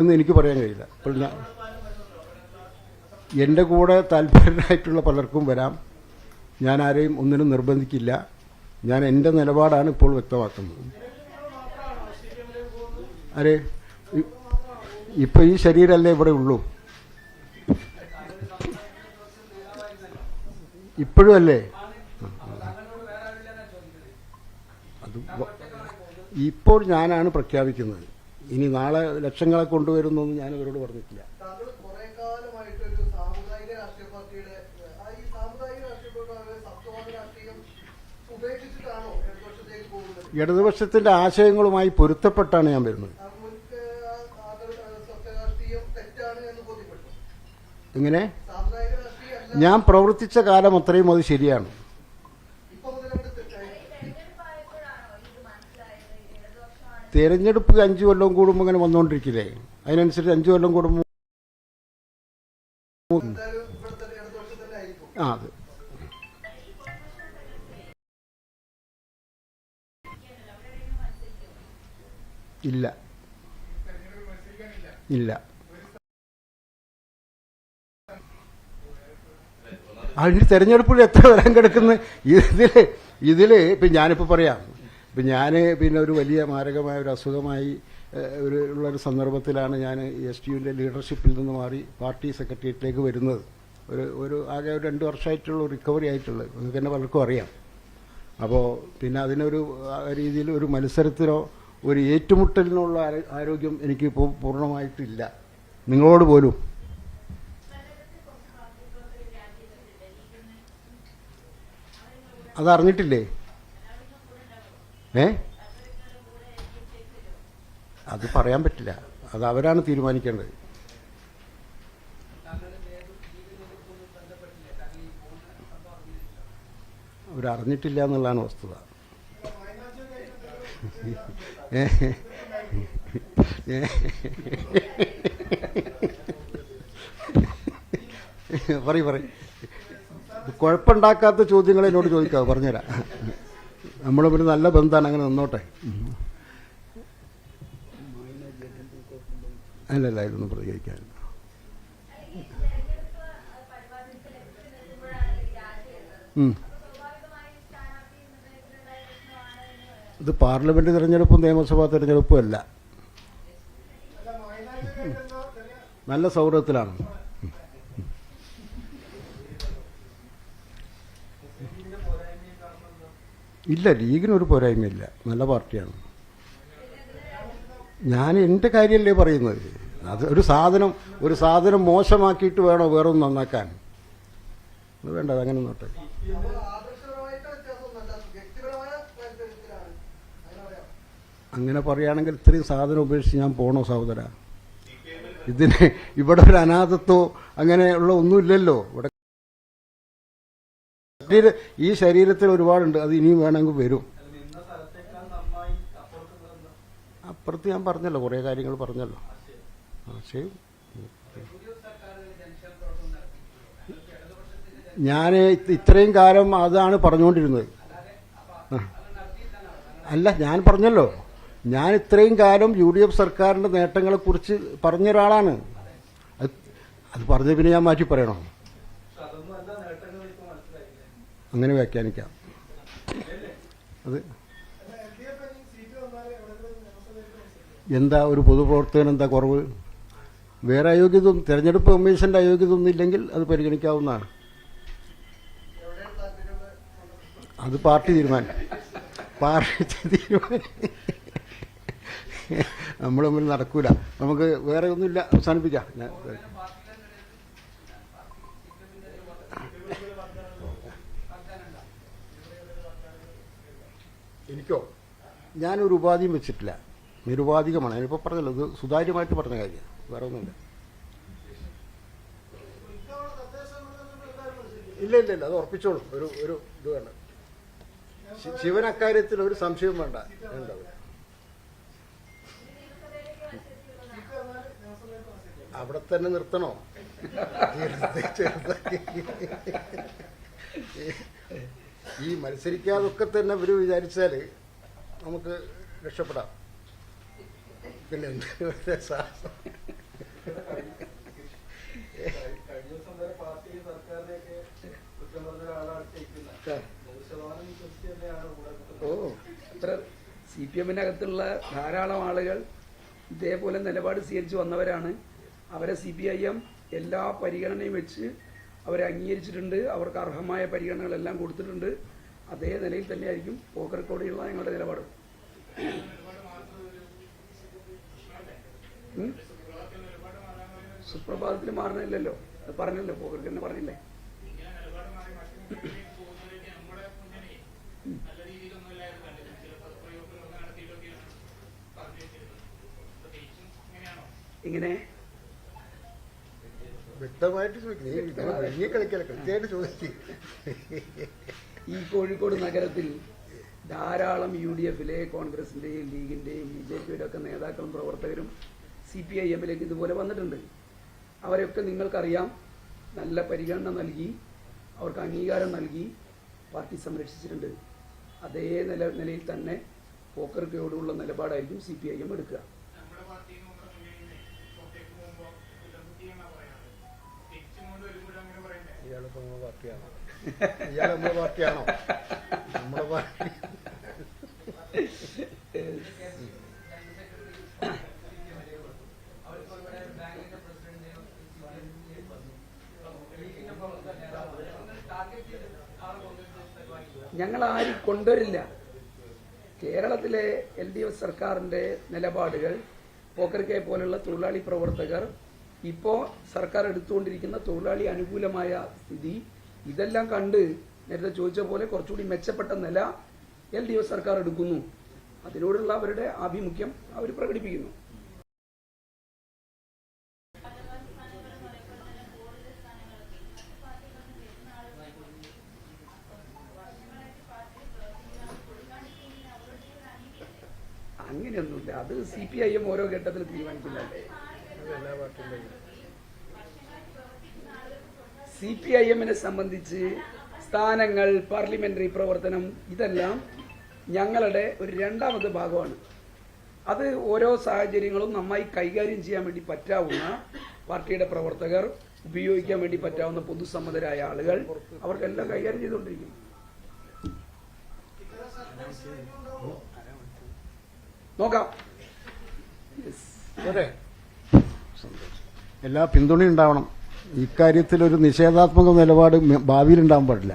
എന്ന് എനിക്ക് പറയാൻ കഴിയില്ല. അപ്പോൾ എന്റെ കൂടെ താല്പര്യരായിട്ടുള്ള പലർക്കും വരാം. ഞാൻ ആരെയും ഒന്നിനും നിർബന്ധിക്കില്ല. ഞാൻ എന്റെ നിലപാടാണ് ഇപ്പോൾ വ്യക്തമാക്കുന്നത്. അരെ ഇപ്പം ഈ ശരീരമല്ലേ ഇവിടെ ഉള്ളൂ? ഇപ്പോഴും അല്ലേ? അത് ഇപ്പോൾ ഞാനാണ് പ്രഖ്യാപിക്കുന്നത്. ഇനി നാളെ ലക്ഷങ്ങളെ കൊണ്ടുവരുന്നൊന്നും ഞാൻ ഇവരോട് പറഞ്ഞിട്ടില്ല. ഇടതുപക്ഷത്തിന്റെ ആശയങ്ങളുമായി പൊരുത്തപ്പെട്ടാണ് ഞാൻ വരുന്നത്. എങ്ങനെ? ഞാൻ പ്രവർത്തിച്ച കാലം അത്രയും അത് ശരിയാണ്. തെരഞ്ഞെടുപ്പ് അഞ്ചു കൊല്ലം കൂടുമ്പോൾ ഇങ്ങനെ വന്നുകൊണ്ടിരിക്കില്ലേ അതിനനുസരിച്ച് അഞ്ചു കൊല്ലം കൂടുമ്പോൾ ആ അത്. ഇല്ല. ഇല്ല. അതിന് തെരഞ്ഞെടുപ്പിൽ എത്ര വരാൻ കിടക്കുന്ന? ഇതിൽ ഇതിൽ ഇപ്പം ഞാനിപ്പോൾ പറയാം. ഇപ്പം ഞാൻ പിന്നെ ഒരു വലിയ മാരകമായ ഒരു അസുഖമായി ഒരു ഉള്ളൊരു സന്ദർഭത്തിലാണ് ഞാൻ എസ് ടി യുവിന്റെ ലീഡർഷിപ്പിൽ നിന്ന് മാറി പാർട്ടി സെക്രട്ടേറിയറ്റിലേക്ക് വരുന്നത്. ഒരു ഒരു ആകെ ഒരു രണ്ട് വർഷമായിട്ടുള്ള റിക്കവറി ആയിട്ടുള്ളത്. നിങ്ങൾക്ക് തന്നെ പലർക്കും അറിയാം. അപ്പോൾ പിന്നെ അതിനൊരു രീതിയിൽ ഒരു മത്സരത്തിനോ ഒരു ഏറ്റുമുട്ടലിനുള്ള ആരോഗ്യം എനിക്കിപ്പോൾ പൂർണമായിട്ടില്ല. നിങ്ങളോട് പോലും. അതറിഞ്ഞിട്ടില്ലേ? ഏ? അത് പറയാൻ പറ്റില്ല. അത് അവരാണ് തീരുമാനിക്കേണ്ടത്. അവരറിഞ്ഞിട്ടില്ല എന്നുള്ളതാണ് വസ്തുത. പറയും പറയും. കുഴപ്പമുണ്ടാക്കാത്ത ചോദ്യങ്ങൾ എന്നോട് പറഞ്ഞുതരാം. നമ്മൾ ഒരു നല്ല ബന്ധമാണ് അങ്ങനെ നിന്നോട്ടെ. അല്ലല്ല ഇതൊന്നും പ്രതികരിക്കാൻ ഉം. ഇത് പാർലമെന്റ് തിരഞ്ഞെടുപ്പും നിയമസഭാ തിരഞ്ഞെടുപ്പും അല്ല. നല്ല സൗഹൃദത്തിലാണ്. ഇല്ല ലീഗിനൊരു പോരായ്മയില്ല. നല്ല പാർട്ടിയാണ്. ഞാൻ എന്റെ കാര്യമല്ലേ പറയുന്നത്. അത് ഒരു സാധനം ഒരു സാധനം മോശമാക്കിയിട്ട് വേണോ വേറൊന്ന് നന്നാക്കാൻ? അത് വേണ്ട അതങ്ങനെ നോട്ടെ. അങ്ങനെ പറയുകയാണെങ്കിൽ ഇത്രയും സാധനം ഉപേക്ഷിച്ച് ഞാൻ പോണോ സഹോദര? ഇതിന് ഇവിടെ ഒരു അനാഥത്വോ അങ്ങനെയുള്ള ഒന്നുമില്ലല്ലോ. ഇവിടെ ശരീര- ഈ ശരീരത്തിൽ ഒരുപാടുണ്ട്. അത് ഇനിയും വേണമെങ്കിൽ വരും. അപ്പുറത്ത് ഞാൻ പറഞ്ഞല്ലോ കുറേ കാര്യങ്ങൾ പറഞ്ഞല്ലോ. ഞാൻ ഇത്രയും കാലം അതാണ് പറഞ്ഞുകൊണ്ടിരുന്നത്. അല്ല ഞാൻ പറഞ്ഞല്ലോ. ഞാൻ ഇത്രയും കാലം യു ഡി എഫ് സർക്കാരിന്റെ നേട്ടങ്ങളെക്കുറിച്ച് പറഞ്ഞൊരാളാണ് അത് അത് പറഞ്ഞ പിന്നെ ഞാൻ മാറ്റി പറയണോ? അങ്ങനെ വ്യാഖ്യാനിക്കാം. അത് എന്താ ഒരു പൊതുപ്രവർത്തകൻ എന്താ കുറവ്? വേറെ അയോഗ്യത തിരഞ്ഞെടുപ്പ് കമ്മീഷന്റെ കമ്മീഷന്റെ അയോഗ്യത ഒന്നും ഇല്ലെങ്കിൽ അത് പരിഗണിക്കാവുന്നതാണ്. അത് പാർട്ടി തീരുമാനം. പാർട്ടി തീരുമാനം. നമ്മൾ നടക്കൂല. നമുക്ക് വേറെ ഒന്നുമില്ല. അവസാനിപ്പിക്കാം. എനിക്കോ? ഞാനൊരു ഉപാധിയും വെച്ചിട്ടില്ല. നിരുപാധികമാണ്. ഞാനിപ്പോൾ പറഞ്ഞല്ലോ ഇത് സുതാര്യമായിട്ട് പറഞ്ഞ കാര്യം. വേറെ ഒന്നുമില്ല. ഇല്ല ഇല്ല ഇല്ല. അത് ഉറപ്പിച്ചോളൂ. ഒരു ഒരു ഇത് വേണ്ട. ശിവൻ അക്കാര്യത്തിൽ ഒരു സംശയം വേണ്ട. വേണ്ട അവിടെ തന്നെ നിർത്തണോ? ചെറുത് ചെറുതാക്കി. ഈ മത്സരിക്കാതൊക്കെ തന്നെ ഇവർ വിചാരിച്ചാൽ നമുക്ക് രക്ഷപ്പെടാം. പിന്നെ ഓ അത്ര സി പി എമ്മിനകത്തുള്ള ധാരാളം ആളുകൾ ഇതേപോലെ നിലപാട് സ്വീകരിച്ച് വന്നവരാണ്. അവരെ സി പി ഐ എം എല്ലാ പരിഗണനയും വെച്ച് അവരെ അംഗീകരിച്ചിട്ടുണ്ട് അവർക്ക് അർഹമായ പരിഗണനകളെല്ലാം കൊടുത്തിട്ടുണ്ട്. അതേ നിലയിൽ തന്നെയായിരിക്കും പോക്കർക്കോടിയുള്ള ഞങ്ങളുടെ നിലപാട്? സുപ്രഭാതത്തിൽ മാറണില്ലല്ലോ അത് പറഞ്ഞല്ലോ പോക്കർക്ക് തന്നെ പറഞ്ഞില്ലേ? ഇങ്ങനെ വ്യക്തമായിട്ട് ചോദിക്കുന്നത് ചോദിക്കും ഈ കോഴിക്കോട് നഗരത്തിൽ ധാരാളം യു ഡി എഫിലെ കോൺഗ്രസിന്റെയും ലീഗിന്റെയും ബി ജെ പിയുടെ ഒക്കെ നേതാക്കളും പ്രവർത്തകരും സി പി ഐ എമ്മിലേക്ക് ഇതുപോലെ വന്നിട്ടുണ്ട്. അവരെയൊക്കെ നിങ്ങൾക്കറിയാം. നല്ല പരിഗണന നൽകി അവർക്ക് അംഗീകാരം നൽകി പാർട്ടി സംരക്ഷിച്ചിട്ടുണ്ട്. അതേ നില നിലയിൽ തന്നെ പോക്കർക്കയോടുള്ള നിലപാടായിരിക്കും സി പി ഐ എം എടുക്കുക. ഞങ്ങൾ ആരും കൊണ്ടുവരില്ല. കേരളത്തിലെ എൽ ഡി എഫ് സർക്കാരിന്റെ നിലപാടുകൾ പോക്കർക്കെ പോലുള്ള തൊഴിലാളി പ്രവർത്തകർ ഇപ്പോ സർക്കാർ എടുത്തുകൊണ്ടിരിക്കുന്ന തൊഴിലാളി അനുകൂലമായ സ്ഥിതി ഇതെല്ലാം കണ്ട് നേരത്തെ ചോദിച്ച പോലെ കുറച്ചുകൂടി മെച്ചപ്പെട്ട നില എൽ ഡി എഫ് സർക്കാർ എടുക്കുന്നു. അതിനോടുള്ള അവരുടെ ആഭിമുഖ്യം അവർ പ്രകടിപ്പിക്കുന്നു. അങ്ങനെയൊന്നുമില്ല. അത് സി പി ഐ എം ഓരോ ഘട്ടത്തിൽ തീരുമാനിക്കുന്നതല്ലേ എല്ലാ പാർട്ടിയും സി പി ഐ എമ്മിനെ സംബന്ധിച്ച് സ്ഥാനങ്ങൾ പാർലമെന്ററി പ്രവർത്തനം ഇതെല്ലാം ഞങ്ങളുടെ ഒരു രണ്ടാമത്തെ ഭാഗമാണ്. അത് ഓരോ സാഹചര്യങ്ങളും നന്നായി കൈകാര്യം ചെയ്യാൻ വേണ്ടി പറ്റാവുന്ന പാർട്ടിയുടെ പ്രവർത്തകർ ഉപയോഗിക്കാൻ വേണ്ടി പറ്റാവുന്ന പൊതുസമ്മതരായ ആളുകൾ അവർക്കെല്ലാം കൈകാര്യം ചെയ്തുകൊണ്ടിരിക്കും നോക്കാം. എല്ലാ പിന്തുണയും ഉണ്ടാവണം. ഇക്കാര്യത്തിൽ ഒരു നിഷേധാത്മക നിലപാട് ഭാവിയിൽ ഉണ്ടാകാൻ പാടില്ല.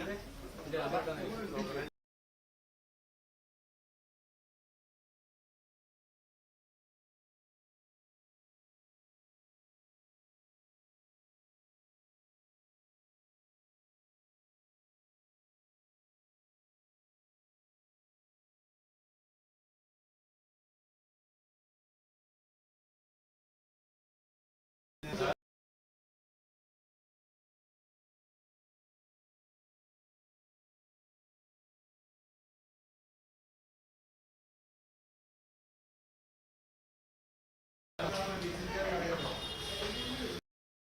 Il la.